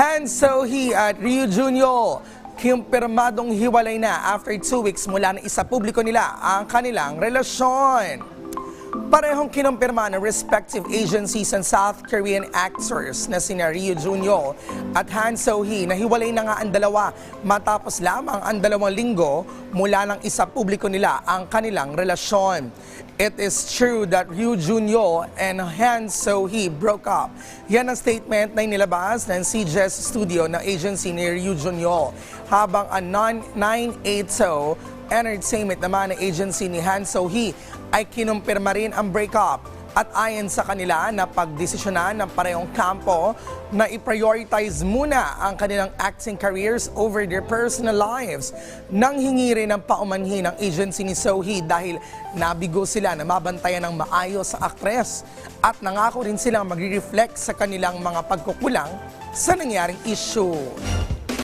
Han So-hee at Ryu Junyo kimpirmadong hiwalay na after two weeks mula na isa publiko nila ang kanilang relasyon. Parehong kinumpirma ng respective agencies and South Korean actors na sina Ryu Junyo at Han So-hee na hiwalay na nga ang dalawa matapos lamang ang dalawang linggo mula ng isa publiko nila ang kanilang relasyon. It is true that Ryu Junyo and Han So-hee broke up. Yan ang statement na inilabas ng CJS Studio na agency ni Ryu Junyo. Habang ang non-980 Entertainment naman ng agency ni Han So-hee ay kinumpirma rin ang breakup at ayon sa kanila na pagdesisyonan ng parehong kampo na i-prioritize muna ang kanilang acting careers over their personal lives. Nang hingi rin ng paumanhin ng agency ni Sohee dahil nabigo sila na mabantayan ng maayos sa aktres at nangako rin silang magre-reflect sa kanilang mga pagkukulang sa nangyaring issue.